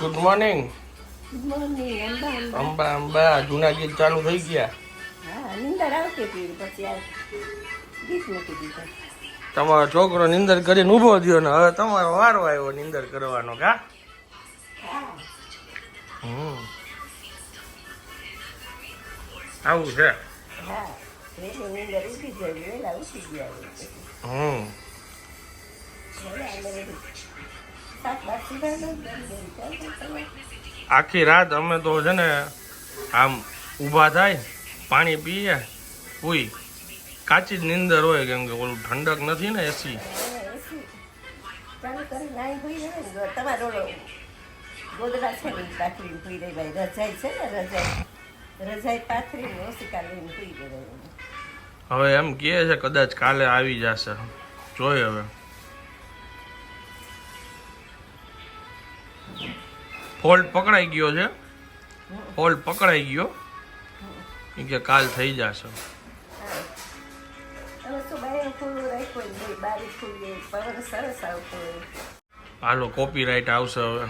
Good morning good morning Amba Amba જૂના ગીત ચાલુ થઈ ગયા. હા નિંદર આવતી હતી પછી આ ગીત મૂકી દીધા. તમારો છોકરો નિંદર કરીને ઊભો થયો ને હવે તમારો વારો આવ્યો નિંદર કરવાનો કા? હમ. આવું છે. હમ. આખી રાત અમે તો છે ને આમ ઊભા થાય પાણી પીએ પૂઈ કાચી જ નિંદર હોય કેમ કે ઓલું ઠંડક નથી ને એસી. ચાલુ કરી નાઈ હોઈ જાય ને તમારો ઓલો ગોદડા છે ને પાથરીને સુઈ રહી ભાઈ રજાઈ છે ને રજાઈ રજાઈ પાથરીને ઓશિકા લઈને સુઈ ગઈ હવે એમ કહે છે કદાચ કાલે આવી જશે. જોઈ હવે. ફોલ્ટ પકડાઈ ગયો છે. ફોલ્ટ પકડાઈ ગયો. એ કે કાલ થઈ જશે. હાલો કોપીરાઇટ આવશે હવે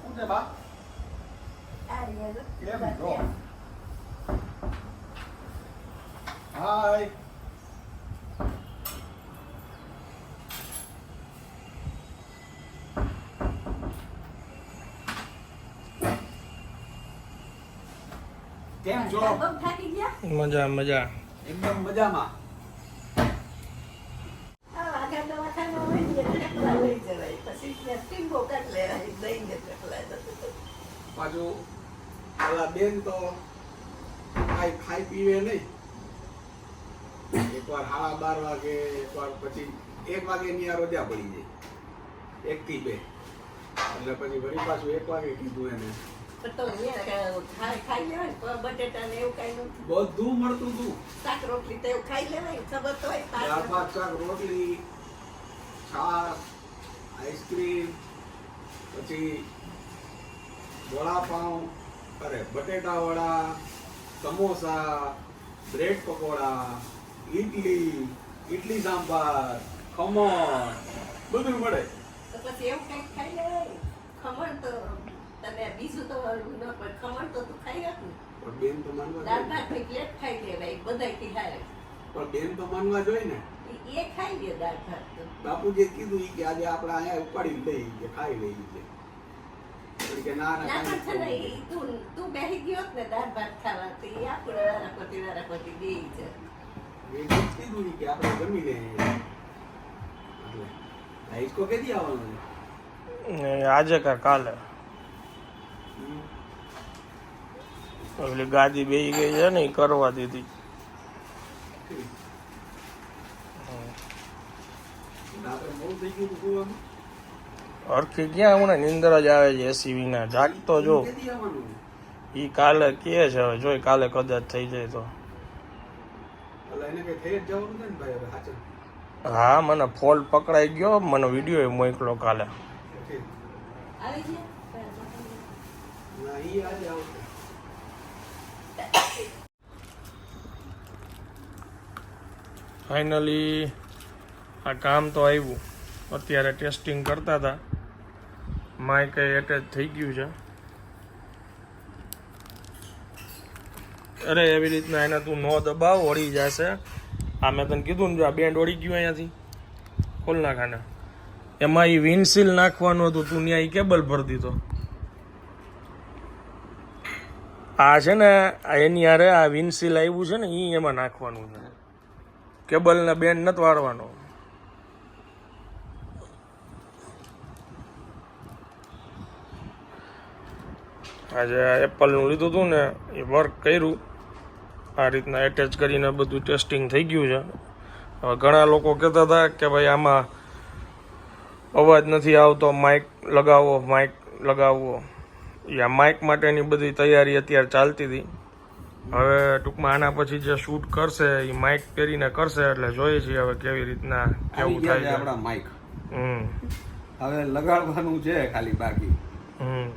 શું છે બા આ રહ્યા કેમ જો. છો હાય કેમ છો? બહુ થાકી ગયા? મજા મજા. એકદમ મજામાં. પછી પેલા બેન તો કાંઈ ખાઈ પીવે નહીં. એકવાર સાડા બાર વાગે એકવાર પછી એક વાગે ની આ રજા પડી જાય. એક થી બે. એટલે પછી વળી પાછું એક વાગે કીધું એને. બધું મળતું હતું. શાક રોટલી તો એવું ખાઈ લેવાય ખબર તો દાળ ભાત શાક રોટલી છાશ આઈસ્ક્રીમ પછી વડાપાઉં અરે બટેટા વડા સમોસા બ્રેડ પકોડા ઈડલી ઈડલી સાંભાર ખમણ બધું મળે. તો પછી એવું કંઈક ખાઈ લેવાય? ખમણ તો તને બીજું તો ઓલું ન પણ ખમણ તો તું ખાઈ રાખું પણ બેન તો માનવા દાળ ભાતની પ્લેટ ખાઈ લેવાય બધા તિહારે પણ બેન તો માનવા જોઈએ ને. એ ખાઈ લે દાળ ભાત તો. જે કીધું ઈ કે આજે આપણે અહીંયા ઉપાડી લઈ કે ખાઈ લઈ કે. કે ના ના ના છે ને તું તું બેસી ગયો ને દાળ ભાત ખાવા તો એ આપણે વારાપતિ વારાપતિ બે છે. એ કીધું કે આપણે જમી લઈએ એટલે આ કો કેદી આવવાનો આજે કા કાલે હમ. ઓલી ગાદી બેહી ગઈ છે ને એ કરવા દીધી? હરખી ક્યાં હમણાં નિંદર જ આવે છે એસી વિના જાગતો જો? ઈ કાલે કે છે હવે, જોઈ કાલે કદાચ થઈ જાય તો એટલે હા, મને ફોલ પકડાઈ ગયો, મને વીડિયો મોકલો કાલે. આવી છે ના ઈ આજે આવશે ફાઇનલી આ કામ તો આવ્યું. અત્યારે ટેસ્ટિંગ કરતા હતા. માય કંઈ એટેચ થઈ ગયું છે. અરે, એવી રીતના એને તું નો દબાવ, ઓળી જશે. આ મેં તને કીધું ને આ બેન્ડ ઓળી ગયું અહીંયાથી. ખોલ નાખાને એમાં એ વિન્ડસીલ નાખવાનું હતું, તું ત્યાં એ કેબલ ભરી દીધો આ છે ને એની હારે આ વિન્ડસીલ આવ્યું છે ને એ એમાં નાખવાનું છે. કેબલ ને બેન્ડ નથી વાળવાનો. આજે એપલનું લીધું હતું ને, એ વર્ક કર્યું. આ રીતના એટેચ કરીને બધું ટેસ્ટિંગ થઈ ગયું છે. હવે ઘણા લોકો કહેતા હતા કે ભાઈ આમાં અવાજ નથી આવતો માઇક લગાવો માઇક લગાવવો યા માઇક માટેની બધી તૈયારી અત્યારે ચાલતી હતી. હવે ટૂંકમાં આના પછી જે શૂટ કરશે એ માઇક પહેરીને કરશે એટલે જોઈએ છીએ હવે કેવી રીતના કેવું થાય છે આપણા માઇક હમ. હવે લગાડવાનું છે ખાલી બાકી. હમ.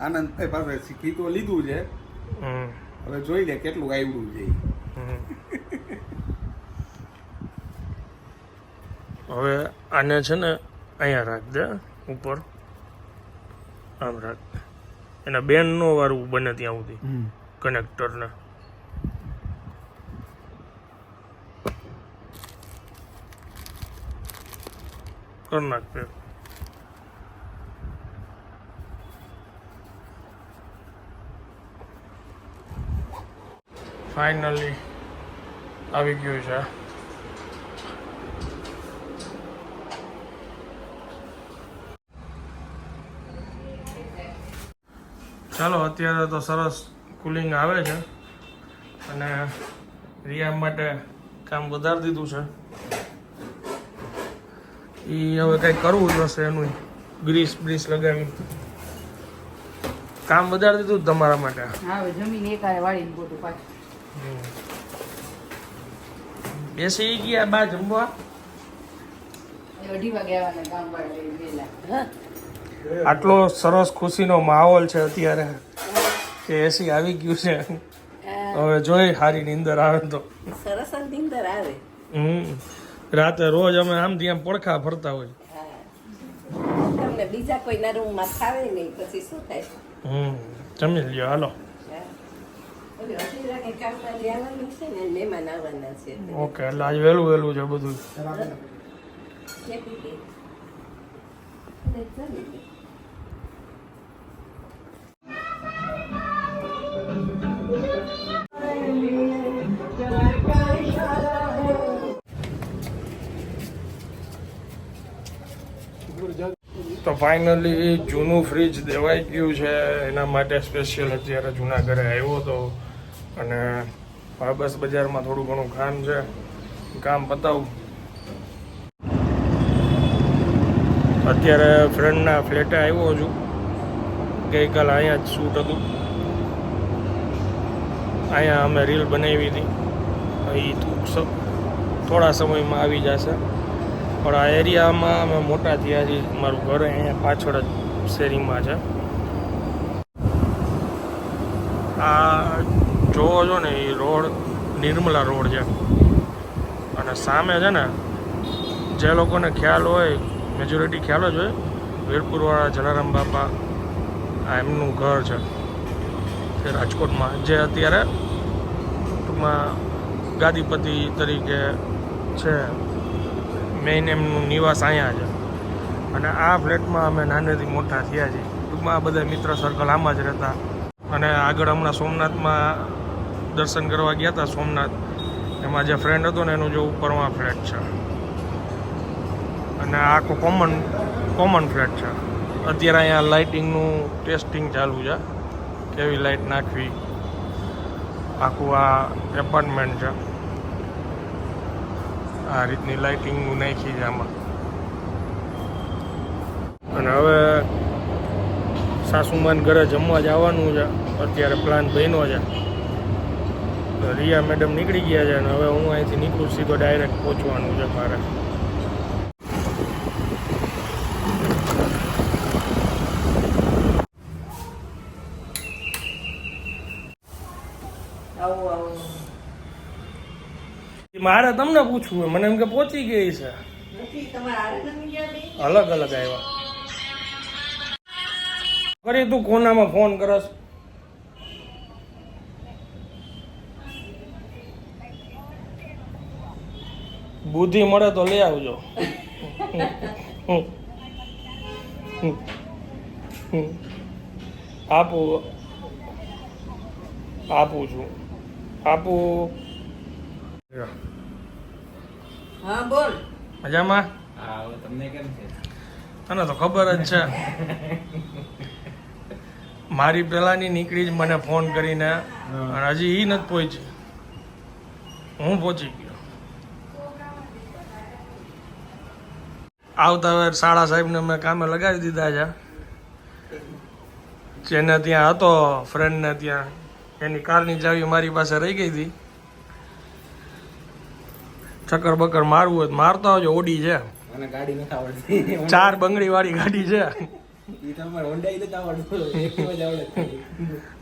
આનંદ પાસે શીખી તો લીધું છે. હમ. હવે જોઈ લે કેટલું આવ્યું છે હમ. હવે આને છે ને અહીંયા રાખ દે ઉપર. આમ રાખ. એના બેન નો વાર બને ત્યાં સુધી. કનેક્ટરને કરી નાખ ફાઈનલી આવી ગયું છે. ચાલો અત્યારે તો સરસ કુલિંગ આવે છે. અને રિયા માટે કામ વધારી દીધું છે. એ હવે કંઈ કરવું જશે એનું ગ્રીસ બ્રીસ લગાવી. કામ વધારી દીધું જ તમારા માટે. હા હવે જમીન એકારે વાળીને ગોતું પાછું. બેસી ગયા બા જમવા? અઢી વાગે આવવાના કામ વાળા વહેલા હા. આટલો સરસ ખુશીનો માહોલ છે અત્યારે. કે એસી આવી ગયું છે. હવે જોઈ સારી નીંદર આવે તો. સરસ નીંદર આવે. હમ. રાતે રોજ અમે આમ ત્યાં પડખા ફરતા હોય. તમને બીજા કોઈના રૂમમાં ફાવે નહીં પછી શું થાય? હમ. જમી લ્યો હાલો. ઓકે એટલે આજ વહેલું વહેલું છે બધું. તો ફાઇનલી જૂનું ફ્રીજ દેવાઈ ગયું છે. એના માટે સ્પેશિયલ અત્યારે જૂના ઘરે આવ્યો હતો અને બસ બજારમાં થોડું ઘણું કામ છે. કામ પતાવું. અત્યારે ફ્રેન્ડના ફ્લેટે આવ્યો છું. ગઈકાલે અહીંયા જ શૂટ હતું. અહીંયા અમે રીલ બનાવી હતી. એ થોડા સમયમાં આવી જશે. પણ આ એરિયામાં અમે મોટા થયા મારું ઘર અહીંયા પાછળ જ શેરીમાં છે. આ જોવો છો ને, એ રોડ, નિર્મલા રોડ છે. અને સામે છે ને, જે લોકોને ખ્યાલ હોય મેજોરિટી ખ્યાલ જ હોય, વીરપુરવાળા જલારામ બાપા આ એમનું ઘર છે. તે રાજકોટમાં. જે અત્યારે ટૂંકમાં ગાદીપતિ તરીકે છે. મેઇન એમનું નિવાસ અહીંયા છે અને આ ફ્લેટમાં અમે નાનેથી મોટા થયા છીએ. ટૂંકમાં બધા મિત્ર સર્કલ આમાં જ રહેતા. અને આગળ હમણાં સોમનાથમાં દર્શન કરવા ગયા હતા સોમનાથ. એમાં જે ફ્રેન્ડ હતો ને એનું જો ઉપરમાં ફ્લેટ છે. અને આખો કોમન કોમન ફ્લેટ છે. અત્યારે અહીંયા લાઇટિંગનું ટેસ્ટિંગ ચાલુ છે. કેવી લાઇટ નાખવી? આખું આ એપાર્ટમેન્ટ છે. આ રીતની લાઇટિંગ નાખી છે આમાં. અને હવે સાસુમાન ઘરે જમવા જવાનું છે. અત્યારે પ્લાન બન્યો છે. રિયા મેડમ નીકળી ગયા છે અને હવે હું અહીંથી નીકળું, સીધો ડાયરેક્ટ પહોંચવાનું છે મારે. મારે તમને પૂછવું હોય. મને એમ કે પહોંચી ગઈ છે? અલગ અલગ આવ્યા. કરી તું કોનામાં ફોન કરસ. બુદ્ધિ મળે તો લઈ આવજો. આપું આપું છું. આપું. હા બોલ. મજામાં? હા તમને કેમ છે? તને તો ખબર જ છે. મારી પેલાની નીકળી જ મને ફોન કરીને અને હજી ઈ નથી પહોંચી. હું પહોંચી ગયો. આવતા વેર શાળા સાહેબને મેં કામે લગાવી દીધા છે. જેને ત્યાં હતો ફ્રેન્ડને ત્યાં. એની કારની ચાવી મારી પાસે રહી ગઈ હતી. ચક્કર બક્કર મારવું હોય મારતા આવજો ઓડી છે. મને ગાડી નથી આવડતી. ચાર બંગડી વાળી ગાડી છે.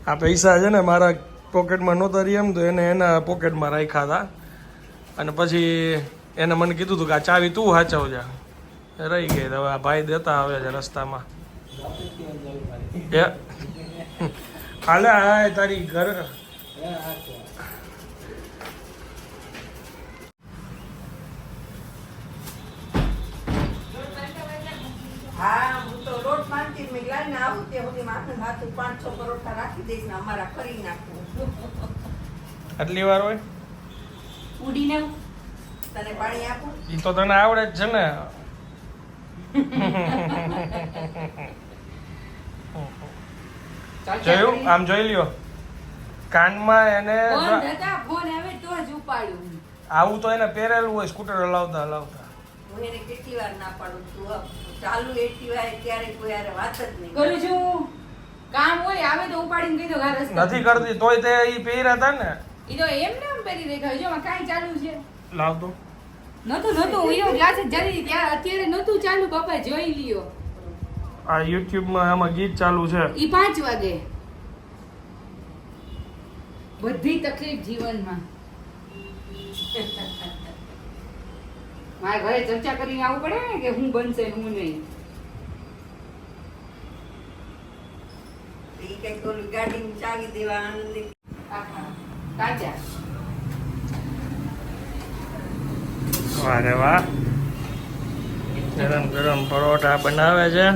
આ પૈસા છે ને મારા પોકેટમાં નહોતા રહી એમ તો એને એના પોકેટમાં રાખ્યા હતા. અને પછી એને મને કીધું હતું કે આ ચાવી તું હાચવજે રહી ગઈ હવે આ ભાઈ દેતા આવે છે રસ્તામાં. હાલે હાય તારી ઘર. હા હું તો રોટ માંગતી મેં લાઈને આવું તે સુધી માથે હાથું પાંચ છ પરોઠા રાખી દઈશ ને અમારા કરી નાખું. આટલી વાર હોય? ઉડીને તને પાણી આપું? એ તો તને આવડે જ છે ને. જોયું? આમ જોઈ લ્યો. કાનમાં એને ફોન આવે તો જ ઉપાડ્યું આવું તો એને પહેરેલું હોય સ્કૂટર હલાવતા હલાવતા હું એને કેટલી વાર ના પાડું તું. ચાલુ વાર ક્યારે કોઈ હારે વાત જ નહીં. કરું છું કામ હોય આવે તો ઉપાડીને કહી દો ઘા નથી કરતી તોય તે ઈ પહેર્યા હતા ને. ઈ તો એમ ને એમ પહેરી દેખાય જો આમાં કાંઈ ચાલુ છે? લાવતો નતું નતું ઈયો ક્લાસ જરી ત્યાં અત્યારે નતું ચાલુ પપ્પા જોઈ લ્યો. આ યુટ્યુબમાં આમાં ગીત ચાલુ છે. ઈ પાંચ વાગે. બધી તકલીફ જીવનમાં. મારા ઘરે ચર્ચા કરીને આવવું પડે ને કે હું બનશે હું નહીં? વારે વાહ ગરમ ગરમ પરોઠા બનાવે છે.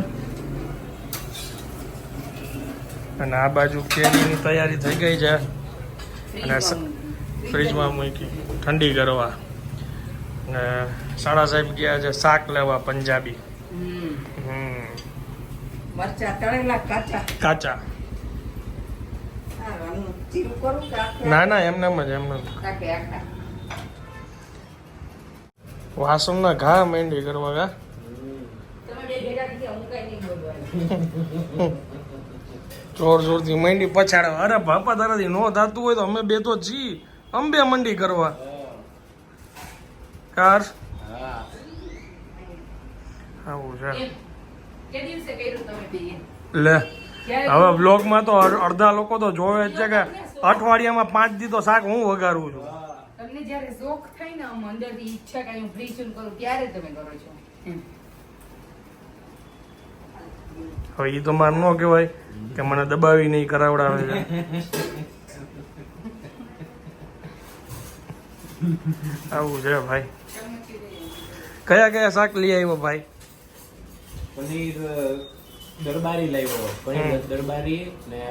અને આ બાજુ કેરીની તૈયારી થઈ ગઈ છે. અને ફ્રીજમાં મૂકી. ઠંડી કરવા. ને સાડા સાહેબ ગયા છે શાક લેવા પંજાબી. હમ. હમ. મરચા તળેલા કાચા? ના ના એમને એમ જ. એમને વાસણના ઘા મેંડી કરવા ગા જોર જોર જોરથી મંડી પછાડવા. અરે બાપા તારાથી નો થતું હોય તો અમે બે તો જી. અંબે મંડી કરવા. કાર આવું છે? લે હવે બ્લોગમાં તો અડધા લોકો તો જોવે જ છે કે અઠવાડિયામાં પાંચ દી તો શાક હું વગાડું છું. તમને જ્યારે શોખ થાય ને આમ અંદરથી ઈચ્છા કે હું ફ્રી છું કરું ત્યારે તમે કરો છો. હવે એ તો મારે ન કહેવાય કે મને દબાવી નહીં કરાવડાવે છે. આવું છે ભાઈ. કયા કયા શાક લઈ આવ્યો ભાઈ? પનીર દરબારી લાવ્યો પનીર દરબારી ને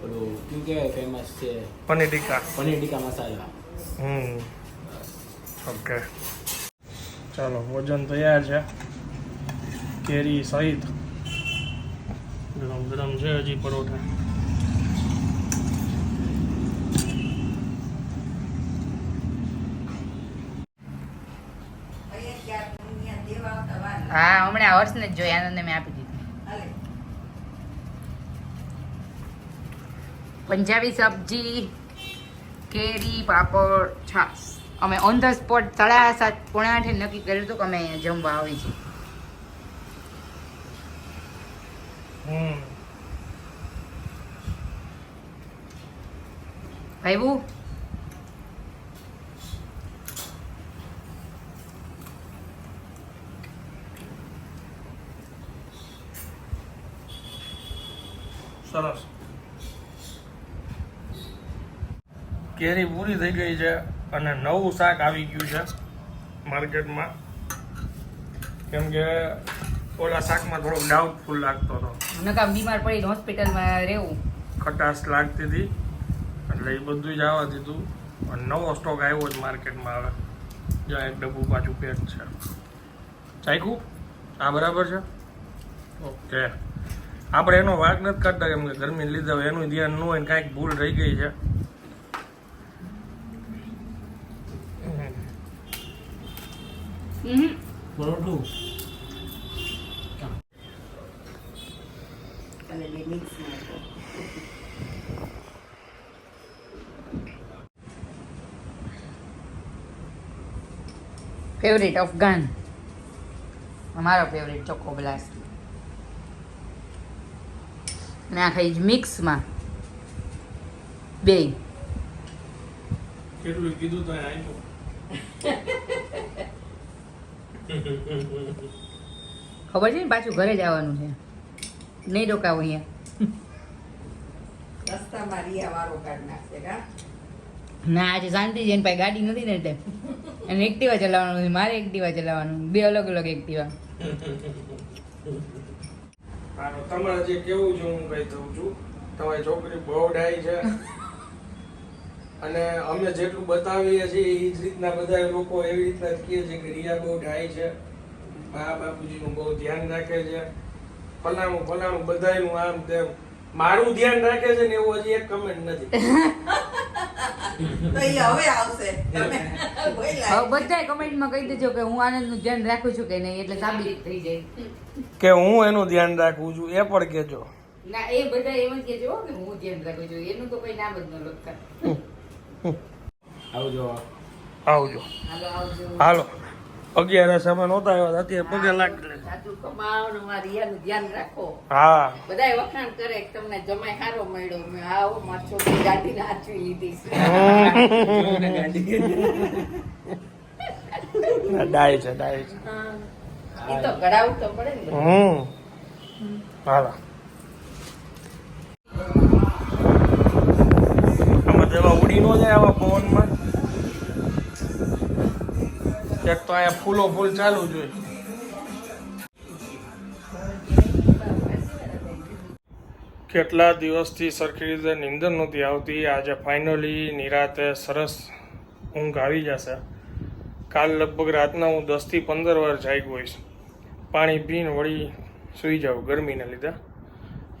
પેલું કયું કે ફેમસ છે? પનીર ટીકા. પનીર ટીકા મસાલા. હમ. ઓકે ચાલો ભોજન તૈયાર છે. કેરી સહિત. ગરમ ગરમ છે હજી પરોઠા અહીંયા ક્યાંક અહીંયા દેવા આવતા હમણાં હર્ષને જ જોઈ આનંદને મેં આપી દીધી. પંજાબી સબ્જી કેરી પાપડ છાસ અમે ઓન ધ સ્પોટ સાડા સાત પોણા આઠે નક્કી કર્યું હતું કે અમે જમવા આવી છીએ. હમ ભાઈબુ સરસ કેરી પૂરી થઈ ગઈ છે અને નવું શાક આવી ગયું છે માર્કેટમાં. કેમ કે ઓલા શાકમાં થોડોક ડાઉટફુલ લાગતો હતો. નકામ બીમાર પડી હોસ્પિટલમાં રહેવું. ખટાશ લાગતી હતી. એટલે એ બધું જ આવવા દીધું. અને નવો સ્ટોક આવ્યો જ માર્કેટમાં આવે જ્યાં એક ડબ્બુ પાછું પેક છે. ચાખ્યું આ બરાબર છે? ઓકે. આપણે એનો વાગ નથી કાઢતા કેમ કે ગરમી લીધે એનું ધ્યાન ન હોય ને કાંઈક ભૂલ રહી ગઈ છે હમ પરોઠું. ફેવરેટ અફઘાન મારો ફેવરેટ ચોખ્ખો બ્લાસ્ટ અને આ ખાઈ મિક્સમાં બે. કેટલું કીધું તો ખબર છે ને પાછું ઘરે જ આવવાનું છે. નહીં રોકાવું અહીંયા. રસ્તામાં રિયા વારો કાઢ નાખશે કા? ના આજે શાંતિ છે પાસે ગાડી નથી ને એટલે. અને એક્ટિવા ચલાવવાનું છે મારે એક્ટિવા ચલાવવાનું. બે અલગ અલગ એક્ટિવા. તમારે જે કેવું છે હું કહી દઉં છું. તમારી છોકરી બહુ ડાય છે. અને અમે જેટલું બતાવીએ છીએ એ જ રીતના બધા લોકો એવી રીતના જ કહે છે કે રિયા બહુ ડાઈ છે. મા બાપુજીનું બહુ ધ્યાન રાખે છે. ફલાણું ફલાણું બધાનું આમ તેમ. મારું ધ્યાન રાખે છે ને એવું હજી એક કમેન્ટ નથી. હવે આવશે. તમે બધાય કમેન્ટમાં કહી દેજો કે હું આનંદનું ધ્યાન રાખું છું કે નહીં એટલે સાબિત થઈ જાય. કે હું એનું ધ્યાન રાખું છું એ પણ કેજો ના એ બધા એમ જ કહેજો કે હું ધ્યાન રાખું છું. એનું તો કોઈ નામ જ ન લખતા. આવજો. આવજો. હાલો. આવજો હાલો અગિયારસ અમે નહોતા આવ્યા અત્યારે પગે લાગી લે સાચું કમાવાનું આ ધ્યાન રાખો. હા. બધાય વખાણ કરે તમને જમાય સારો મળ્યો. મેં આવો મારી છોકરી ગાડીને હાચવી લીધી છે. ડાય છે ડાય છે. એ તો કરાવવું તો પડે ને હમ. હાલો. એક તો અહીંયા ફૂલો ફૂલ ચાલુ જોઈએ કેટલા દિવસથી સરખી રીતે નિંદર નહોતી આવતી. આજે ફાઇનલી નિરાતે સરસ ઊંઘ આવી જશે. કાલ લગભગ રાતના હું દસથી પંદર વાર જાગ્યો હોઈશ. પાણી પીને વળી સૂઈ જાઉં ગરમીને લીધે.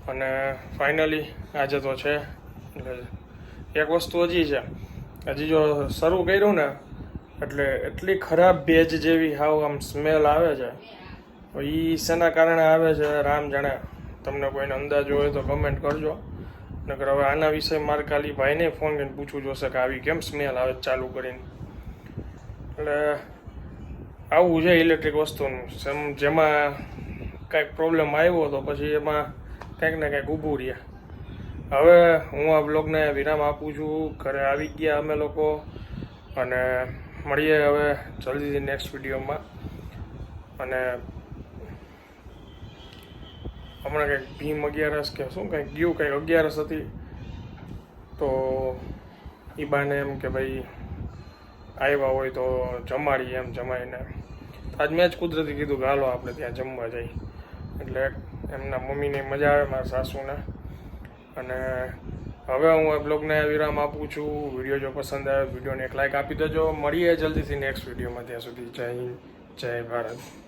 અને ફાઇનલી આજે તો છે. એટલે એક વસ્તુ હજી છે. હજી જો શરૂ કર્યું ને એટલે એટલી ખરાબ ભેજ જેવી હાવ આમ સ્મેલ આવે છે. એ શેના કારણે આવે છે રામ જાણે? તમને કોઈને અંદાજ હોય તો કમેન્ટ કરજો. નકર હવે આના વિશે મારે ખાલી ભાઈને ફોન કરીને પૂછવું જોશે કે આવી કેમ સ્મેલ આવે ચાલુ કરીને. એટલે આવું છે ઇલેક્ટ્રિક વસ્તુનું. સેમ જેમાં કાંઈક પ્રોબ્લેમ આવ્યો તો પછી એમાં કંઈક ને કંઈક ઊભું રહે હવે હું આ બ્લોગને વિરામ આપું છું. ઘરે આવી ગયા અમે લોકો. અને મળીએ હવે જલ્દીથી નેક્સ્ટ વિડીયોમાં. અને હમણાં કંઈક ભીમ અગિયારસ કે શું કંઈક ગયું, કંઈક અગિયારસ હતી, તો એ બાને એમ કે ભાઈ આવ્યા હોય તો જમાડીએ એમ જમાઈને. આજ મેં જ કુદરતી કીધું કે આપણે ત્યાં જમવા જઈએ. એટલે એમના મમ્મીને મજા આવે, મારા સાસુને. અને હવે હું આ બ્લોગને વિરામ આપું છું. વીડિયો જો પસંદ આવે વિડીયોને એક લાઇક આપી દેજો. મળીએ જલ્દીથી નેક્સ્ટ વિડીયોમાં ત્યાં સુધી જય હિન્દ, જય ભારત.